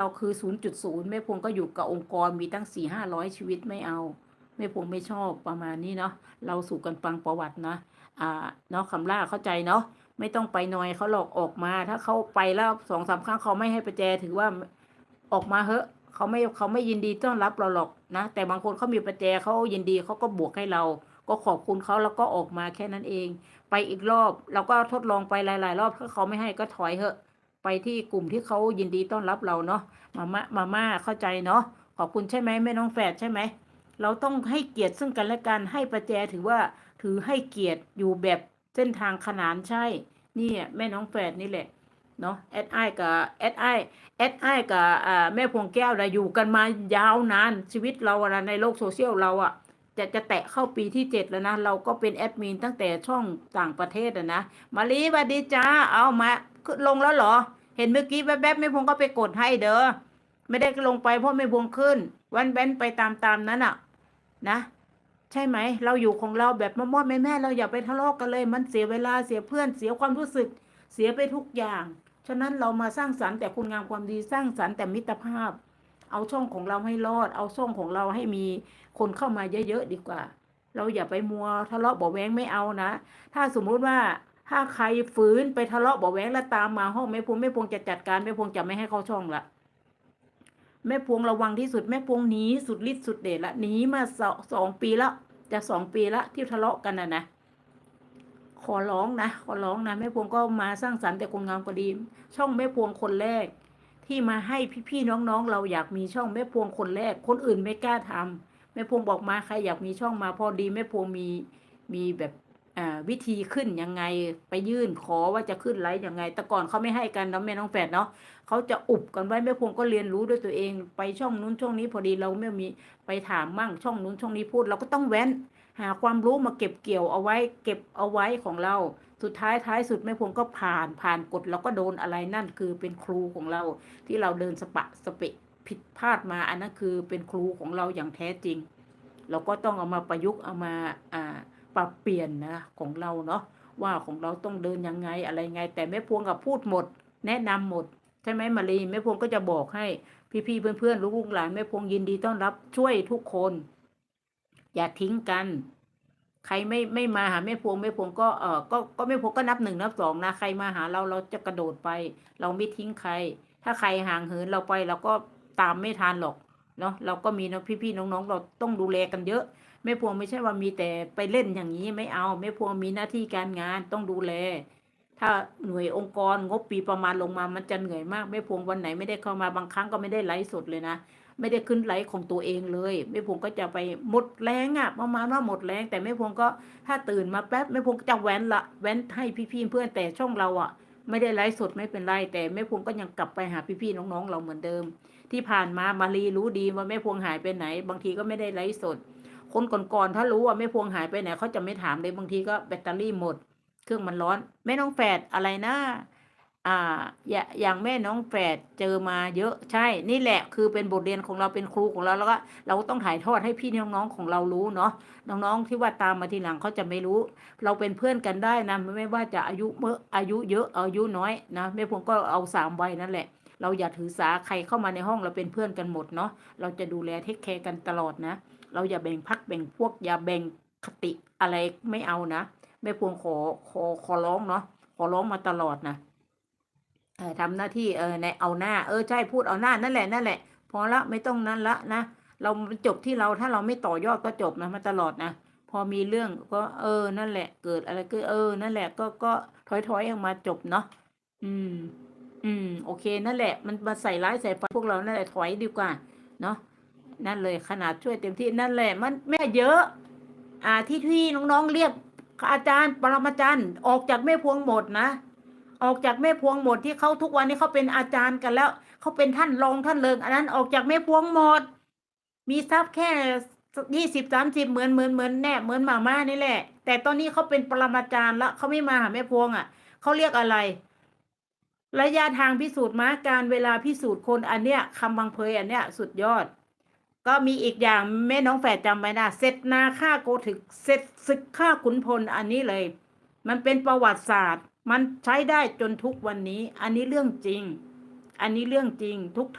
เราคือศูนย์จุดศูนย์แม่พวงก็อยู่กับองค์กรมีตั้งสี่ห้าร้อยชีวิตไม่เอาแม่พวงไม่ชอบประมาณนี้เนาะเราสู่กันฟังประวัตินะอ่าเนาะคำล่าเข้าใจเนาะไม่ต้องไปนอยเขาหลอกออกมา ถ้าเขาไปแล้วสองสามครั้งเขาไม่ให้ประแจถือว่าออกมาเหอะเขาไม่เขาไม่ยินดีต้อนรับเราหรอกนะ แต่บางคนเขามีประแจเขายินดีเขาก็บวกให้เรา ก็ขอบคุณเขาแล้วก็ออกมาแค่นั้นเอง ไปอีกรอบเราก็ทดลองไปหลาย ๆ รอบถ้าเขาไม่ให้ก็ถอยเหอะ ไปที่กลุ่มที่เขายินดีต้อนรับเราเนาะมาม่ามาม่าเข้าใจเนาะขอบคุณใช่ไหมแม่น้องแฝดใช่ไหมเราต้องให้เกียรติซึ่งกันและกันให้ประแจถือว่าถือให้เกียรติอยู่แบบเส้นทางขนานใช่นี่แม่น้องแฝดนี่แหละเนาะแอดไอกับแอดไอแอดไอกับแม่พวงแก้วเราอยู่กันมายาวนานชีวิตเราอะนะในโลกโซเชียลเราอะจะจะแตะเข้าปีที่เจ็ดแล้วนะ เราก็เป็นแอดมินตั้งแต่ช่องต่างประเทศอะนะ มาลีสวัสดีจ้าเอามา ลงแล้วเหรอ เห็นเมื่อกี้แวบๆแม่พวงก็ไปกดให้เด้อไม่ได้ลงไปเพราะแม่พวงขึ้น วันแบนไปตามๆนั้นอะนะ ใช่ไหม เราอยู่ของเราแบบมอดแม่แม่ๆเราอย่าไปทะเลาะกันเลย มันเสียเวลาเสียเพื่อนเสียความรู้สึก เสียไปทุกอย่าง ฉะนั้นเรามาสร้างสรรค์แต่คุณงามความดีสร้างสรรค์แต่มิตรภาพ เอาช่องของเราให้รอด เอาช่องของเราให้มีคนเข้ามาเยอะๆดีกว่า เราอย่าไปมัวทะเลาะเบาแวงไม่เอานะ ถ้าสมมุติว่า ถ้าใครฝืนไปทะเลาะเบาะแวงแล้วตามมาห้องแม่พวงแม่พวงจะจัดการแม่พวงจะไม่ให้เข้าช่องละแม่พวงระวังที่สุดแม่พวงหนีสุดฤทธิ์สุดเดชละหนีมาสองสองปีแล้วจะสองปีละที่ทะเลาะกันนะนะขอร้องนะขอร้องนะแม่พวงก็มาสร้างสรรค์แต่คนงามก็ดี ช่องแม่พวงคนแรก ที่มาให้พี่ๆน้องๆ เราอยากมีช่องแม่พวงคนแรก คนอื่นไม่กล้าทำแม่พวงบอกมาใครอยากมีช่องมาพอดีแม่พวงมีมีแบบ วิธีขึ้นยังไงไปยื่นขอว่าจะขึ้นไลฟ์ยังไง แต่ก่อนเขาไม่ให้กันเนาะแม่น้องแฝดเนาะเขาจะอุบกันไว้แม่พวงก็เรียนรู้ด้วยตัวเอง ไปช่องนู้นช่องนี้พอดีเราไม่มีไปถามมั่งช่องนู้นช่องนี้พูดเราก็ต้องแว้น หาความรู้มาเก็บเกี่ยวเอาไว้ เก็บเอาไว้ของเรา สุดท้ายท้ายสุดแม่พวงก็ผ่านผ่านกฎแล้วก็โดนอะไรนั่นคือเป็นครูของเรา ที่เราเดินสปะสเปะผิดพลาดมาอันนั้นคือเป็นครูของเราอย่างแท้จริง เราก็ต้องเอามาประยุกต์เอามาอ่า ปรับเปลี่ยนนะของเราเนาะว่าของเราต้องเดินยังไงอะไรไง แต่แม่พวงกับพูดหมด แนะนำหมดใช่ไหมมารีแม่พวงก็จะบอกให้พี่ๆเพื่อนๆลูกๆหลานแม่พวงยินดีต้อนรับช่วยทุกคน อย่าทิ้งกัน ใครไม่ไม่มาหาแม่พวงแม่พวงก็เออก็ก็แม่พวงก็นับหนึ่งนับสองนะใครมาหาเราเราจะกระโดดไป เราไม่ทิ้งใคร ถ้าใครห่างเหินเราไปเราก็ตามไม่ทันหรอก เนาะเราก็มีเนาะพี่ๆน้องๆ เราต้องดูแลกันเยอะแม่พวงไม่ใช่ว่ามีแต่ไปเล่นอย่างนี้ไม่เอาแม่พวงมีหน้าที่การงานต้องดูแล ถ้าหน่วยองค์กรงบปีประมาณลงมามันจะเหนื่อยมากแม่พวงวันไหนไม่ได้เข้ามาบางครั้งก็ไม่ได้ไลฟ์สดเลยนะไม่ได้ขึ้นไลฟ์ของตัวเองเลยแม่พวงก็จะไปหมดแรงอะ่ะประมาณว่าหมดแรง แต่แม่พวงก็ถ้าตื่นมาแป๊บแม่พวงจะแว้นละแว้นให้พี่ๆเพื่อนแต่ช่องเราอะ่ะ ไม่ได้ไลฟ์สดไม่เป็นไร แต่แม่พวงก็ยังกลับไปหาพี่ๆน้องๆ เราเหมือนเดิม ที่ผ่านมามารีรู้ดีว่าแม่พวงหายไปไหน บางทีก็ไม่ได้ไลฟ์สด คนก่อนๆถ้ารู้ว่าแม่พวงหายไปไหนเขาจะไม่ถามเลยบางทีก็แบตเตอรี่หมด เครื่องมันร้อนแม่น้องแฝดอะไรนะ อ่าอย่าอย่างแม่น้องแฝดเจอมาเยอะใช่ นี่แหละคือเป็นบทเรียนของเราเป็นครูของเราแล้วก็เราก็ต้องถ่ายทอดให้พี่น้องๆของเรารู้เนาะน้องๆที่ว่าตามมาทีหลังเขาจะไม่รู้ เราเป็นเพื่อนกันได้นะไม่ว่าจะอายุเมื่ออายุเยอะอายุน้อยนะแม่พวงก็เอาสามวัยนั่นแหละ เราอย่าถือสาใครเข้ามาในห้องเราเป็นเพื่อนกันหมดเนาะเราจะดูแลเทคแคร์กันตลอดนะ เราอย่าแบ่งพักแบ่งพวกอย่าแบ่งคติอะไรไม่เอานะแม่พวงขอขอขอร้องเนาะขอร้องมาตลอดนะ ทำหน้าที่เออในเอาหน้า เออใช่พูดเอาหน้านั่นแหละนั่นแหละ พอละไม่ต้องนั้นละนะเราจบที่เราถ้าเราไม่ต่อยอดก็จบนะมาตลอดนะพอมีเรื่องก็เออนั่นแหละ เกิดอะไรก็เออ นั่นแหละก็ก็ถอยถอยออกมาจบเนาะอืม อืม โอเคนั่นแหละ มันมาใส่ร้ายใส่ฟพวกเรานั่นแหละถอยดีกว่า เนาะนั่นเลยขนาดช่วยเต็มที่นั่นแหละ มันแม่เยอะ อ่าที่ที่น้องๆเรียกอาจารย์ปรมาจารย์ออกจากแม่พวงหมดนะ ออกจากแม่พวงหมดที่เขาทุกวันนี้เขาเป็นอาจารย์กันแล้วเขาเป็นท่านรองท่านเลิงอันนั้นออกจากแม่พวงหมด มีทรัพย์แค่ยี่สิบสามสิบเหมือนเหมือนเหมือนแน่เหมือนหมาม่านี่แหละ แต่ตอนนี้เขาเป็นปรมาจารย์แล้วเขาไม่มาหาแม่พวงอะเขาเรียกอะไร ระยะทางพิสูจน์มาการเวลาพิสูจน์คนอันเนี้ยคำบังเพยอันเนี้ยสุดยอด ก็มีอีกอย่างแม่น้องแฝดจำไว้นะเสร็จนาฆ่าโกถึกเสร็จศึกฆ่าขุนพลอันนี้เลย มันเป็นประวัติศาสตร์ มันใช้ได้จนทุกวันนี้ อันนี้เรื่องจริง อันนี้เรื่องจริงทุก